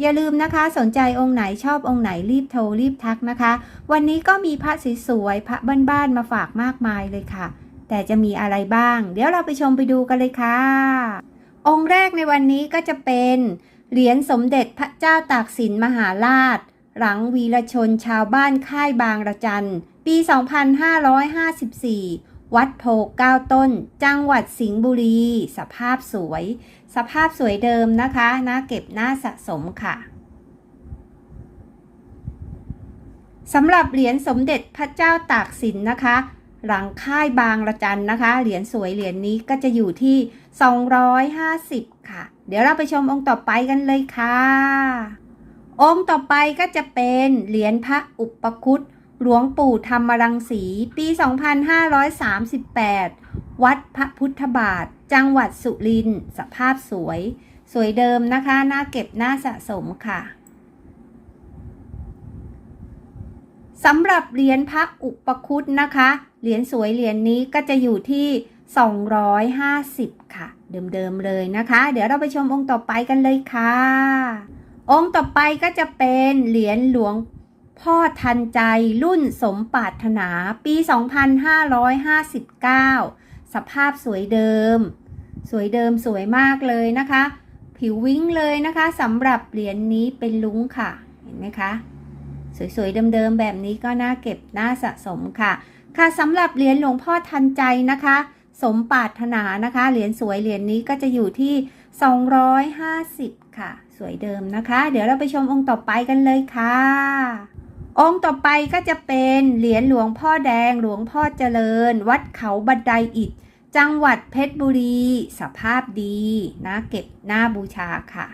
อย่าลืมนะคะสนใจองค์ไหนชอบองค์ไหนรีบโทรรีบทักนะคะ วันนี้ก็มีพระสวยๆพระบ้านๆมาฝากมากมายเลยค่ะ แต่จะมีอะไรบ้าง เดี๋ยวเราไปชมไปดูกันเลยค่ะ องค์แรกในวันนี้ก็จะเป็นเหรียญสมเด็จพระเจ้าตากสินมหาราช หลังวีรชนชาวบ้านค่ายบางระจันปี 2554 วัดโพก้าต้น จังหวัดสิงห์บุรี สภาพสวย สภาพสวยเดิมนะคะน่าเก็บน่าสะสมค่ะสำหรับเหรียญสมเด็จพระเจ้าตากสินนะคะ หลังค่ายบางระจันนะคะ เหรียญสวยเหรียญนี้ก็จะอยู่ที่ 250 ค่ะ เดี๋ยวเราไปชมองค์ต่อไปกันเลยค่ะ องค์ต่อไปก็จะเป็นเหรียญพระอุปคุต หลวงปู่ธรรมรังสี ปี 2538 วัดพระพุทธบาท จังหวัดสุรินทร์สภาพสวย สวยเดิมนะคะ น่าเก็บน่าสะสมค่ะสำหรับเหรียญพระอุปคุตนะคะ เหรียญสวยเหรียญนี้ก็จะอยู่ที่ 250 ค่ะ เดิมๆเลยนะคะ เดี๋ยวเราไปชมองค์ต่อไปกันเลยค่ะ องค์ต่อไปก็จะเป็นเหรียญหลวง พ่อทันใจรุ่นสมปรารถนาปี 2559 สภาพสวยเดิม สวยเดิมสวยมากเลยนะคะ ผิววิ้งเลยนะคะสำหรับเหรียญนี้เป็นลุ้งค่ะ เห็นไหมคะ สวยๆเดิมๆแบบนี้ก็น่าเก็บน่าสะสมค่ะ ค่ะสำหรับเหรียญหลวงพ่อทันใจนะคะ สมปรารถนานะคะ เหรียญสวยเหรียญนี้ก็จะอยู่ที่ 250 ค่ะ สวยเดิมนะคะ เดี๋ยวเราไปชมองค์ต่อไปกันเลยค่ะ องค์ต่อไปก็จะเป็นเหรียญหลวงพ่อแดงหลวงพ่อเจริญ วัดเขาบันไดอิฐ จังหวัดเพชรบุรี สภาพดีนะเก็บหน้าบูชาค่ะ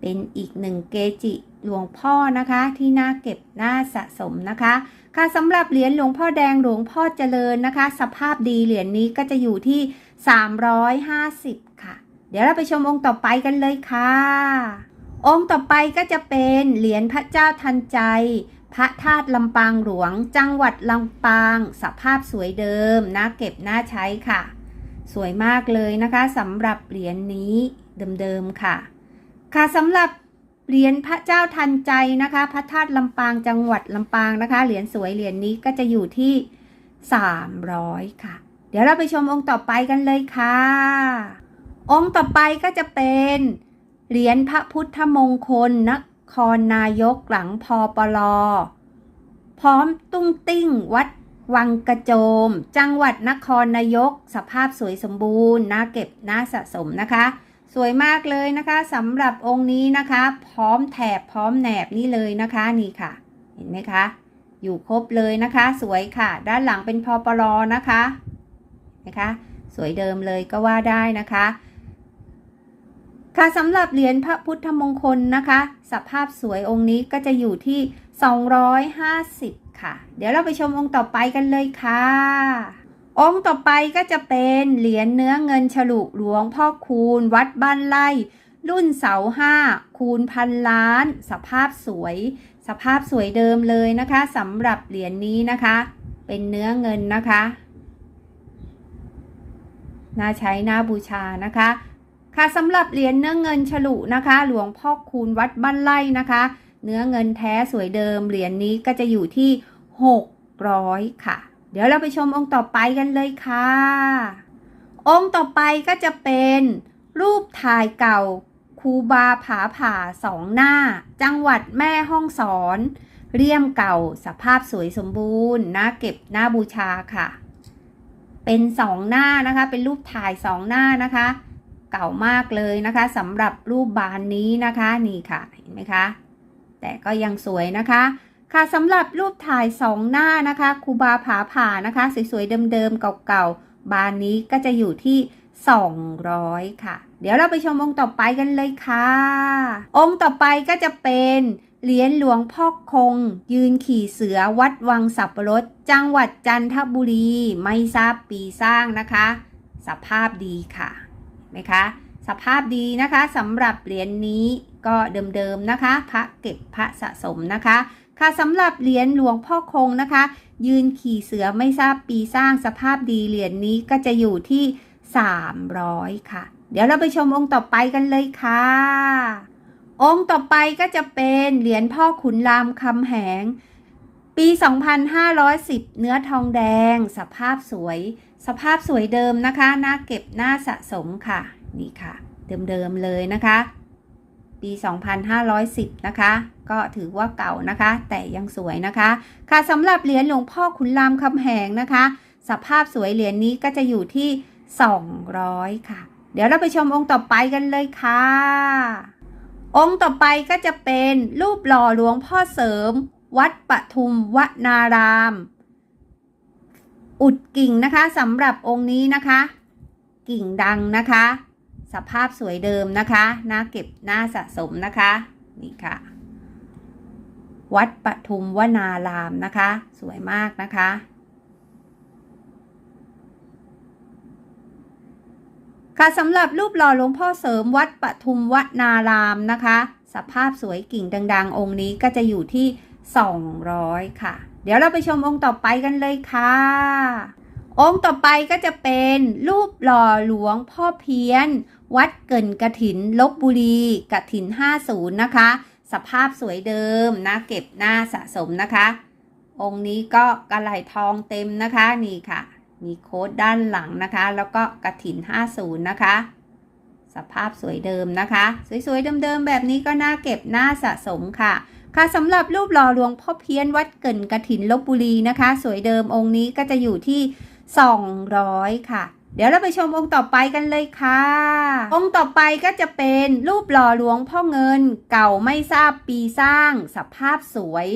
เป็นอีกหนึ่งเกจิหลวงพ่อนะคะที่น่าเก็บน่าสะสมนะคะ ค่ะสำหรับเหรียญหลวงพ่อแดงหลวงพ่อเจริญนะคะ สภาพดีเหรียญนี้ก็จะอยู่ที่ 350 ค่ะ เดี๋ยวเราไปชมองค์ต่อไปกันเลยค่ะ องค์ต่อไปก็จะเป็นเหรียญพระเจ้าทันใจ พระธาตุลำปางหลวง จังหวัดลำปาง สภาพสวยเดิมน่าเก็บน่าใช้ค่ะ สวยมากเลยนะคะสำหรับเหรียญนี้เดิมๆค่ะ ค่ะสำหรับเหรียญพระเจ้าทันใจนะคะ พระธาตุลำปางจังหวัดลำปางนะคะ เหรียญสวยเหรียญนี้ก็จะอยู่ที่ 300 ค่ะ เดี๋ยวเราไปชมองค์ต่อไปกันเลยค่ะ องค์ต่อไปก็จะเป็นเหรียญพระพุทธมงคลน ครนายกหลังพอปลอพร้อมตุ้งติ้งวัดวังกระโจม จังหวัดนครนายก สภาพสวยสมบูรณ์น่าเก็บน่าสะสมนะคะ สวยมากเลยนะคะสำหรับองค์นี้นะคะ พร้อมแถบพร้อมแหนบนี่เลยนะคะนี่ค่ะ เห็นไหมคะ อยู่ครบเลยนะคะ สวยค่ะ ด้านหลังเป็นพอปลอนะคะนะคะ สวยเดิมเลยก็ว่าได้นะคะ ค่ะสำหรับเหรียญพระพุทธมงคลนะคะ สภาพสวยองค์นี้ก็จะอยู่ที่ 250 ค่ะ เดี๋ยวเราไปชมองค์ต่อไปกันเลยค่ะ องค์ต่อไปก็จะเป็นเหรียญเนื้อเงินฉลุหลวงพ่อคูณ วัดบ้านไร่ รุ่นเสาห้าคูณพันล้าน สภาพสวย สภาพสวยเดิมเลยนะคะสำหรับเหรียญนี้นะคะ เป็นเนื้อเงินนะคะน่าใช้น่าบูชานะคะ ค่ะสำหรับเหรียญเนื้อเงินฉลุนะคะ หลวงพ่อคูณวัดบ้านไร่นะคะ เนื้อเงินแท้สวยเดิม เหรียญนี้ก็จะอยู่ที่ 600 ค่ะ เดี๋ยวเราไปชมองค์ต่อไปกันเลยค่ะ องค์ต่อไปก็จะเป็นรูปถ่ายเก่าคูบาผาผ่าสองหน้า จังหวัดแม่ห้องสอน เรียมเก่าสภาพสวยสมบูรณ์น่าเก็บน่าบูชาค่ะ เป็นสองหน้านะคะ เป็นรูปถ่ายสองหน้านะคะ เก่ามากเลยนะคะสำหรับรูปบานนี้นะคะนี่ค่ะเห็นไหมคะ แต่ก็ยังสวยนะคะ ค่ะสำหรับรูปถ่ายสองหน้านะคะคูบาผาผ่านะคะ สวยๆเดิมๆเก่าๆ บานนี้ก็จะอยู่ที่ 200 ค่ะ เดี๋ยวเราไปชมองค์ต่อไปกันเลยค่ะ องค์ต่อไปก็จะเป็นเหรียญหลวงพ่อคง ยืนขี่เสือวัดวังสับปะรดจังหวัดจันทบุรี ไม่ทราบปีสร้างนะคะ สภาพดีค่ะ ไหมคะ สภาพดีนะคะสำหรับเหรียญนี้ก็เดิมๆนะคะ พระเก็บพระสะสมนะคะ ค่ะสำหรับเหรียญหลวงพ่อคงนะคะ ยืนขี่เสือไม่ทราบปีสร้างสภาพดีเหรียญนี้ก็จะอยู่ที่ 300 ค่ะ เดี๋ยวเราไปชมองค์ต่อไปกันเลยค่ะ องค์ต่อไปก็จะเป็นเหรียญพ่อขุนรามคำแหงปี 2510 เนื้อทองแดง สภาพสวย สภาพสวยเดิมนะคะน่าเก็บน่าสะสมค่ะ นี่ค่ะ เดิมๆเลยนะคะ ปี 2510 นะคะ ก็ถือว่าเก่านะคะ แต่ยังสวยนะคะ ค่ะสำหรับเหรียญหลวงพ่อขุนรามคำแหงนะคะ สภาพสวยเหรียญนี้ก็จะอยู่ที่ 200 ค่ะ เดี๋ยวเราไปชมองค์ต่อไปกันเลยค่ะ องค์ต่อไปก็จะเป็นรูปหล่อหลวงพ่อเสริม วัดปทุมวนาราม อุดกิ่งนะคะสำหรับองค์นี้นะคะ กิ่งดังนะคะ สภาพสวยเดิมนะคะน่าเก็บน่าสะสมนะคะนี่ค่ะ วัดปทุมวนารามนะคะ สวยมากนะคะ ค่ะสำหรับรูปหล่อหลวงพ่อเสริมวัดปทุมวนารามนะคะ สภาพสวยกิ่งดัง ๆ องค์นี้ก็จะอยู่ที่ 200 ค่ะ เดี๋ยวเราไปชมองค์ต่อไปกันเลยค่ะ องค์ต่อไปก็จะเป็นรูปหล่อหลวงพ่อเพี้ยน วัดเกินกระถินลบบุรีกระถิน 50 นะคะ สภาพสวยเดิมนะ เก็บหน้าสะสมนะคะ องค์นี้ก็กระไหลทองเต็มนะคะนี่ค่ะ มีโค้ดด้านหลังนะคะ แล้วก็กระถิน 50 นะคะสภาพสวยเดิมนะคะ สวยๆเดิมๆแบบนี้ก็น่าเก็บน่าสะสมค่ะ ค่ะสำหรับรูปหล่อหลวงพ่อเพี้ยนวัดเกินกระถินลบบุรีนะคะ สวยเดิมองค์นี้ก็จะอยู่ที่ 200 ค่ะ เดี๋ยวเราไปชมองค์ต่อไปกันเลยค่ะ องค์ต่อไปก็จะเป็นรูปหล่อหลวงพ่อเงิน เก่าไม่ทราบปีสร้าง สภาพสวย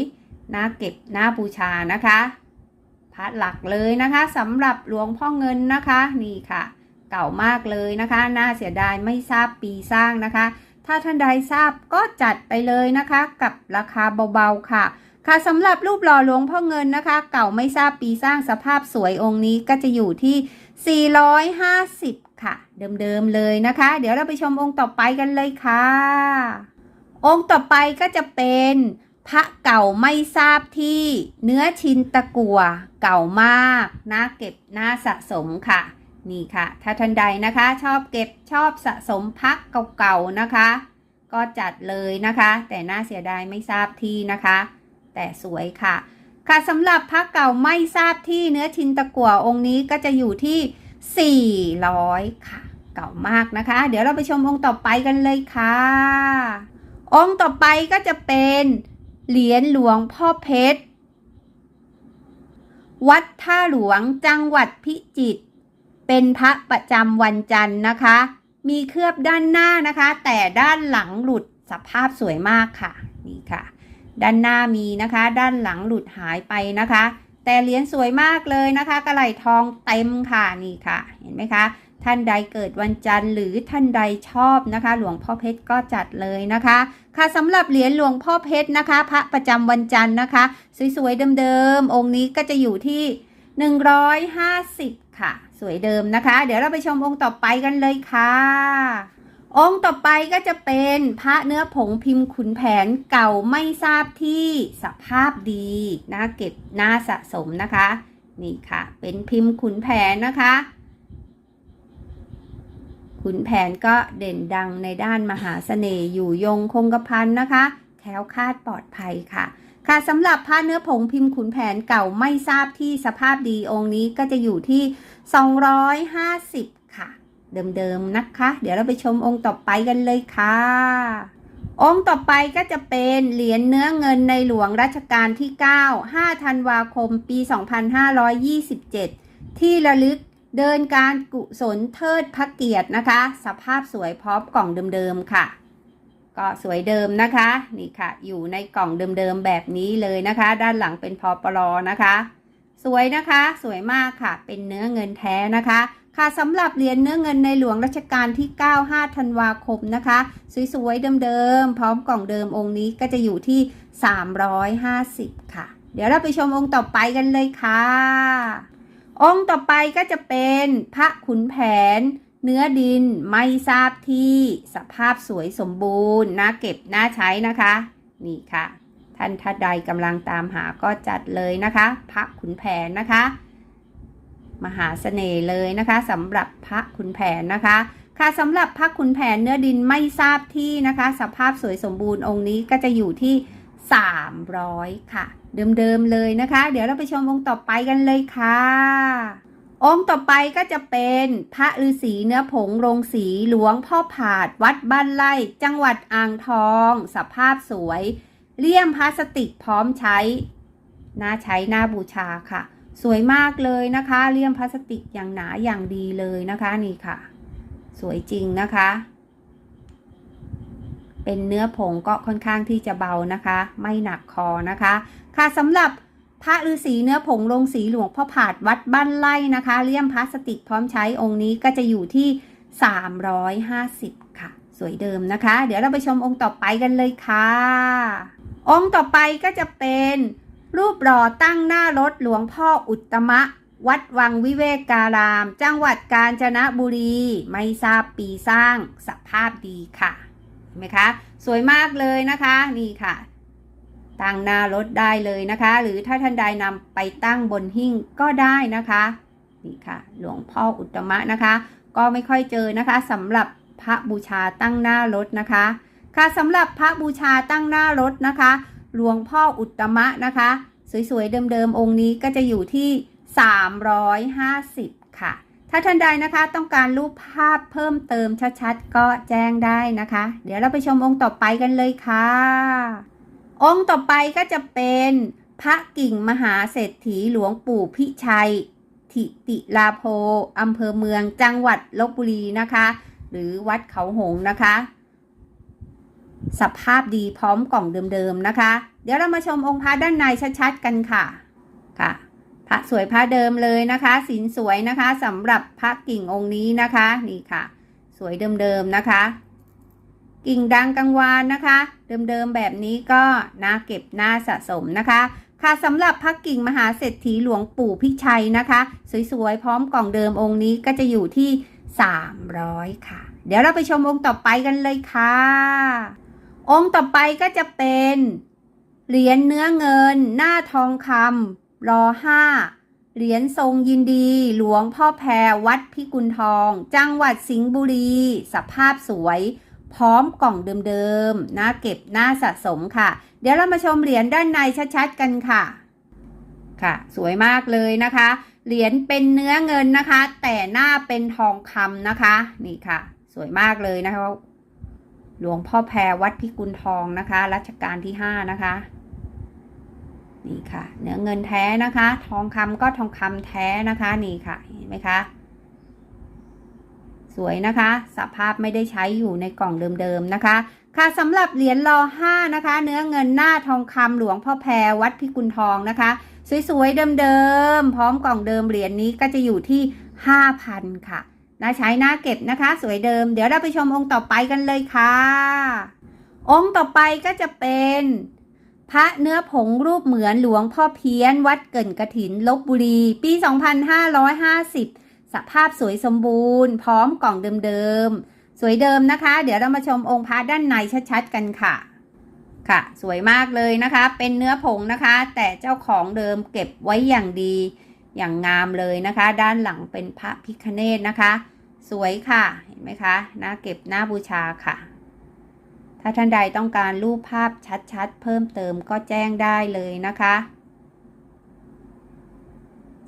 น่าเก็บน่าบูชานะคะพระหลักเลยนะคะสำหรับหลวงพ่อเงินนะคะ นี่ค่ะ เก่ามากเลยนะคะ น่าเสียดายไม่ทราบปีสร้างนะคะ ถ้าท่านใดทราบก็จัดไปเลยนะคะ กับราคาเบาๆค่ะ ค่ะสำหรับรูปหล่อหลวงพ่อเงินนะคะ เก่าไม่ทราบปีสร้างสภาพสวยองค์นี้ก็จะอยู่ที่ 450 ค่ะ เดิมๆเลยนะคะ เดี๋ยวเราไปชมองค์ต่อไปกันเลยค่ะ องค์ต่อไปก็จะเป็นพระเก่าไม่ทราบที่เนื้อชินตะกัวเก่ามากน่าเก็บน่าสะสมค่ะ นี่ค่ะ ถ้าท่านใดนะคะชอบเก็บชอบสะสมพักเก่าๆนะคะ ก็จัดเลยนะคะ แต่น่าเสียดายไม่ทราบที่นะคะ แต่สวยค่ะ ค่ะสำหรับพักเก่าไม่ทราบที่เนื้อชินตะกัวองค์นี้ก็จะอยู่ที่ 400 ค่ะ เก่ามากนะคะ เดี๋ยวเราไปชมองค์ต่อไปกันเลยค่ะ องค์ต่อไปก็จะเป็นเหรียญหลวงพ่อเพชร วัดท่าหลวงจังหวัดพิจิตร เป็นพระประจำวันจันทร์นะคะ มีเคลือบด้านหน้านะคะ แต่ด้านหลังหลุดสภาพสวยมากค่ะนี่ค่ะ ด้านหน้ามีนะคะ ด้านหลังหลุดหายไปนะคะ แต่เหรียญสวยมากเลยนะคะ กระไหลทองเต็มค่ะนี่ค่ะ เห็นไหมคะ ท่านใดเกิดวันจันทร์หรือท่านใดชอบนะคะ หลวงพ่อเพชรก็จัดเลยนะคะ ค่ะสำหรับเหรียญหลวงพ่อเพชรนะคะ พระประจำวันจันทร์นะคะ สวยๆเดิมๆองค์นี้ก็จะอยู่ที่ 150 ค่ะ สวยเดิมนะคะ เดี๋ยวเราไปชมองค์ต่อไปกันเลยค่ะ องค์ต่อไปก็จะเป็นพระเนื้อผงพิมพ์ขุนแผนเก่าไม่ทราบที่สภาพดีน่าเก็บน่าสะสมนะคะ นี่ค่ะ เป็นพิมพ์ขุนแผนนะคะขุนแผนก็เด่นดังในด้านมหาเสน่ห์อยู่ยงคงกระพันนะคะแคล้วคาดปลอดภัยค่ะ ค่ะสำหรับผ้าเนื้อผงพิมพ์ขุนแผนเก่าไม่ทราบที่สภาพดีองค์นี้ก็จะอยู่ที่ 250 ค่ะ เดิมๆนะคะ เดี๋ยวเราไปชมองค์ต่อไปกันเลยค่ะ องค์ต่อไปก็จะเป็นเหรียญเนื้อเงินในหลวงรัชกาลที่ 9 5 ธันวาคม ปี 2527 ที่ระลึกเดินการกุศลเทิดพระเกียรตินะคะ สภาพสวยพร้อมกล่องเดิมๆค่ะ ก็สวยเดิมนะคะ นี่ค่ะ อยู่ในกล่องเดิมๆแบบนี้เลยนะคะ ด้านหลังเป็นพอปลอนะคะ สวยนะคะ สวยมากค่ะ เป็นเนื้อเงินแท้นะคะ ค่ะสำหรับเหรียญเนื้อเงินในหลวงรัชกาลที่ 9 5 ธันวาคมนะคะ สวยๆเดิมๆพร้อมกล่องเดิมองค์นี้ก็จะอยู่ที่ 350 ค่ะ เดี๋ยวเราไปชมองค์ต่อไปกันเลยค่ะ องค์ต่อไปก็จะเป็นพระขุนแผน เนื้อดินไม่ทราบที่สภาพสวยสมบูรณ์น่าเก็บน่าใช้นะคะ นี่ค่ะ ท่านท่าใดกำลังตามหาก็จัดเลยนะคะพระขุนแผนนะคะ มหาเสน่ห์เลยนะคะสำหรับพระขุนแผนนะคะ ค่ะสำหรับพระขุนแผนเนื้อดินไม่ทราบที่นะคะ สภาพสวยสมบูรณ์องค์นี้ก็จะอยู่ที่ 300 ค่ะ เดิมๆเลยนะคะ เดี๋ยวเราไปชมองค์ต่อไปกันเลยค่ะ องค์ต่อไปก็จะเป็นพระฤาษีเนื้อผงโรงสีหลวงพ่อผาด วัดบ้านไร่ จังหวัดอ่างทอง สภาพสวย เลี่ยมพลาสติกพร้อมใช้ น่าใช้น่าบูชาค่ะ สวยมากเลยนะคะ เลี่ยมพลาสติกอย่างหนาอย่างดีเลยนะคะนี่ค่ะ สวยจริงนะคะ เป็นเนื้อผงก็ค่อนข้างที่จะเบานะคะ ไม่หนักคอนะคะ ค่ะสำหรับ พระฤาษีเนื้อผงลงสีหลวงพ่อผาดวัดบ้านไร่นะคะเลี่ยมพลาสติกพร้อมใช้องค์นี้ก็จะอยู่ที่ 350 ค่ะ สวยเดิมนะคะ เดี๋ยวเราไปชมองค์ต่อไปกันเลยค่ะ องค์ต่อไปก็จะเป็นรูปหล่อตั้งหน้ารถหลวงพ่ออุตตมะ วัดวังวิเวกการาม จังหวัดกาญจนบุรี ไม่ทราบปีสร้างสภาพดีค่ะเห็นไหมคะ สวยมากเลยนะคะ นี่ค่ะ ตั้งหน้ารถได้เลยนะคะ หรือถ้าท่านใดนำไปตั้งบนหิ้งก็ได้นะคะนี่ค่ะ หลวงพ่ออุตมะนะคะ ก็ไม่ค่อยเจอนะคะสำหรับพระบูชาตั้งหน้ารถนะคะ ค่ะสำหรับพระบูชาตั้งหน้ารถนะคะ หลวงพ่ออุตตมะนะคะ สวยๆเดิมๆองค์นี้ก็จะอยู่ที่ 350 ค่ะ ถ้าท่านใดนะคะต้องการรูปภาพเพิ่มเติมชัดๆ ก็แจ้งได้นะคะ เดี๋ยวเราไปชมองค์ต่อไปกันเลยค่ะ องค์ต่อไปก็จะเป็นพระกิ่งมหาเศรษฐีหลวงปู่พิชัย ทิติลาโพอำเภอเมืองจังหวัดลบบุรีนะคะ หรือวัดเขาหงนะคะ สภาพดีพร้อมกล่องเดิมๆนะคะ เดี๋ยวเรามาชมองค์พระด้านในชัดๆกันค่ะค่ะพระสวยพระเดิมเลยนะคะสินสวยนะคะสำหรับพระกิ่งองค์นี้นะคะนี่ค่ะ สวยเดิมๆนะคะ กิ่งดังกังวานนะคะ เดิมๆแบบนี้ก็น่าเก็บน่าสะสมนะคะ ค่ะสำหรับพระกิ่งมหาเศรษฐีหลวงปู่พิชัยนะคะ สวยๆ พร้อมกล่องเดิมองค์นี้ก็จะอยู่ที่ 300 ค่ะ เดี๋ยวเราไปชมองค์ต่อไปกันเลยค่ะ องค์ต่อไปก็จะเป็นเหรียญเนื้อเงิน หน้าทองคำรอห้าเหรียญทรงยินดี หลวงพ่อแพรวัดพิกุลทอง จังหวัดสิงห์บุรี สภาพสวย พร้อมกล่องเดิมๆน่าเก็บน่าสะสมค่ะ เดี๋ยวเรามาชมเหรียญด้านในชัดๆกันค่ะ ค่ะ สวยมากเลยนะคะ เหรียญเป็นเนื้อเงินนะคะ แต่หน้าเป็นทองคำนะคะ นี่ค่ะ สวยมากเลยนะคะ หลวงพ่อแพรวัดพิกุลทองนะคะ รัชกาลที่ห้านะคะ นี่ค่ะ เนื้อเงินแท้นะคะ ทองคำก็ทองคำแท้นะคะ นี่ค่ะ เห็นไหมคะ วยนะคะ สภาพไม่ได้ใช้อยู่ในกล่องเดิมๆนะคะ ค่ะสำหรับเหรียญรอห้านะคะ เนื้อเงินหน้าทองคำหลวงพ่อแพรวัดพิกุลทองนะคะ สวยๆเดิมๆพร้อมกล่องเดิมเหรียญนี้ก็จะอยู่ที่ 5,000 ค่ะน่าใช้น่าเก็บนะคะ สวยเดิม เดี๋ยวเราไปชมองค์ต่อไปกันเลยค่ะ องค์ต่อไปก็จะเป็น พระเนื้อผงรูปเหมือนหลวงพ่อเพี้ยน วัดเกินกระถินลบบุรี ปี 2550 สภาพสวยสมบูรณ์ พร้อมกล่องเดิมๆ สวยเดิมนะคะ เดี๋ยวเรามาชมองค์พระด้านในชัดๆกันค่ะ ค่ะ สวยมากเลยนะคะ เป็นเนื้อผงนะคะ แต่เจ้าของเดิมเก็บไว้อย่างดี อย่างงามเลยนะคะ ด้านหลังเป็นพระพิคเนตนะคะ สวยค่ะ เห็นไหมคะน่าเก็บน่าบูชาค่ะ ถ้าท่านใดต้องการรูปภาพชัดๆ เพิ่มเติมก็แจ้งได้เลยนะคะ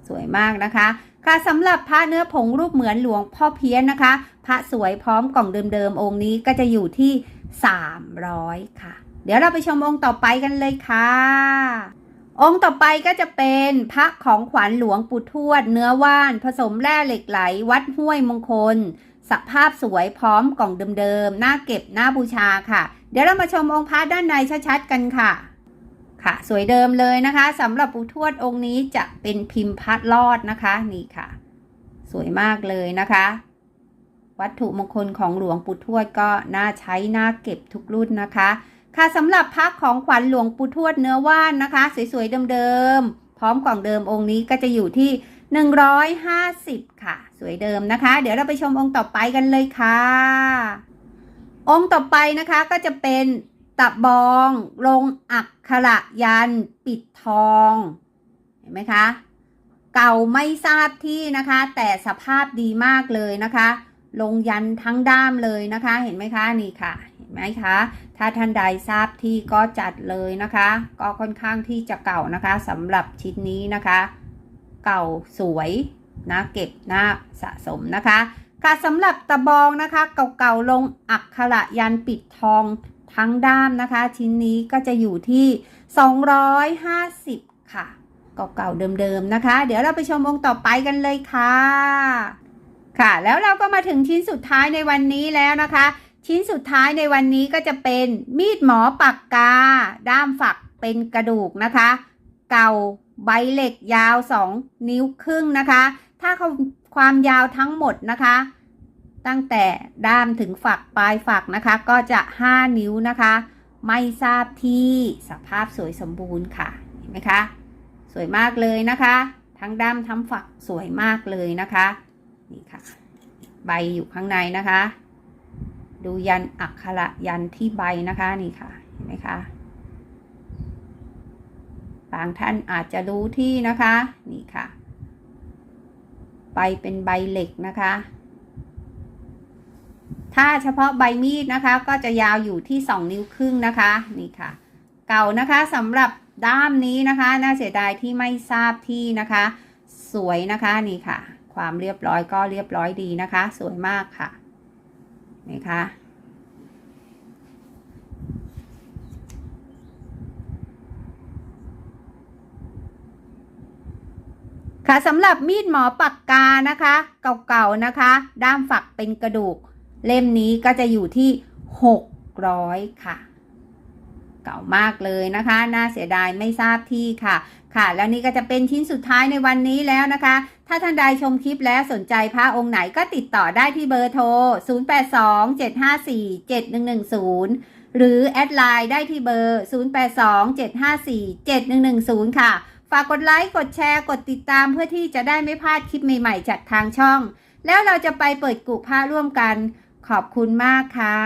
สวยมากนะคะ ค่ะสำหรับพระเนื้อผงรูปเหมือนหลวงพ่อเพี้ยนนะคะ พระสวยพร้อมกล่องเดิมๆองค์นี้ก็จะอยู่ที่ 300 ค่ะ เดี๋ยวเราไปชมองค์ต่อไปกันเลยค่ะ องค์ต่อไปก็จะเป็นพระของขวัญหลวงปู่ทวด เนื้อว่าน ผสมแร่เหล็กไหล วัดห้วยมงคล สภาพสวยพร้อมกล่องเดิมๆน่าเก็บน่าบูชาค่ะ เดี๋ยวเรามาชมองค์พระด้านในชัดๆกันค่ะ ค่ะ สวยเดิมเลยนะคะสำหรับปู่ทวดองค์นี้จะเป็นพิมพ์พัดลอดนะคะนี่ค่ะ สวยมากเลยนะคะ วัตถุมงคลของหลวงปู่ทวดก็น่าใช้น่าเก็บทุกรุ่นนะคะ ค่ะสำหรับพักของขวัญหลวงปู่ทวดเนื้อว่านนะคะ สวยๆเดิมๆพร้อมกล่องเดิมองค์นี้ก็จะอยู่ที่ 150 ค่ะ สวยเดิมนะคะ เดี๋ยวเราไปชมองค์ต่อไปกันเลยค่ะ องค์ต่อไปนะคะก็จะเป็น ตะบอง ลงอักขระยัน ปิดทอง เห็นไหมคะ เก่าไม่ทราบที่นะคะ แต่สภาพดีมากเลยนะคะ ลงยันทั้งด้ามเลยนะคะ เห็นไหมคะนี่ค่ะ เห็นไหมคะ ถ้าท่านใดทราบที่ก็จัดเลยนะคะ ก็ค่อนข้างที่จะเก่านะคะสำหรับชิ้นนี้นะคะ เก่าสวยนะเก็บหน้าสะสมนะคะ ค่ะสำหรับตะบองนะคะ เก่าๆลงอักขระยันปิดทอง ทั้งด้ามนะคะ ชิ้นนี้ก็จะอยู่ที่ 250 ค่ะ เก่าๆเดิมๆนะคะ เดี๋ยวเราไปชมองค์ต่อไปกันเลยค่ะ ค่ะแล้วเราก็มาถึงชิ้นสุดท้ายในวันนี้แล้วนะคะ ชิ้นสุดท้ายในวันนี้ก็จะเป็นมีดหมอปากกา ด้ามฝักเป็นกระดูกนะคะ เก่าใบเหล็กยาว 2 นิ้วครึ่งนะคะ ถ้าความยาวทั้งหมดนะคะ ตั้งแต่ด้ามถึงฝักปลายฝักนะคะ ก็จะ 5 นิ้วนะคะ ไม่ทราบที่สภาพสวยสมบูรณ์ค่ะ เห็นไหมคะ สวยมากเลยนะคะ ทั้งด้ามทั้งฝักสวยมากเลยนะคะ นี่ค่ะ ใบอยู่ข้างในนะคะ ดูยันอักขระยันที่ใบนะคะนี่ค่ะ เห็นไหมคะ บางท่านอาจจะรู้ที่นะคะ นี่ค่ะ ใบเป็นใบเหล็กนะคะ ถ้าเฉพาะใบมีดนะคะ ก็จะยาวอยู่ที่ 2 นิ้วครึ่งนะคะนี่ค่ะ เก่านะคะสำหรับด้ามนี้นะคะ น่าเสียดายที่ไม่ทราบที่นะคะ สวยนะคะนี่ค่ะ ความเรียบร้อยก็เรียบร้อยดีนะคะ สวยมากค่ะนี่ค่ะค่ะสำหรับมีดหมอปากกานะคะ เก่าๆนะคะ ด้ามฝักเป็นกระดูก เล่มนี้ก็จะอยู่ที่ 600 ค่ะ เก่ามากเลยนะคะ น่าเสียดายไม่ทราบที่ค่ะ ค่ะ แล้วนี่ก็จะเป็นชิ้นสุดท้ายในวันนี้แล้วนะคะ ถ้าท่านใดชมคลิปแล้วสนใจพระองค์ไหนก็ติดต่อได้ที่เบอร์โทร 0827547110 หรือแอดไลน์ได้ที่เบอร์ 0827547110 ค่ะ ฝากกดไลค์ กดแชร์ กดติดตามเพื่อที่จะได้ไม่พลาดคลิปใหม่ๆจากทางช่อง แล้วเราจะไปเปิดกุผ้าร่วมกัน ขอบคุณมากค่ะ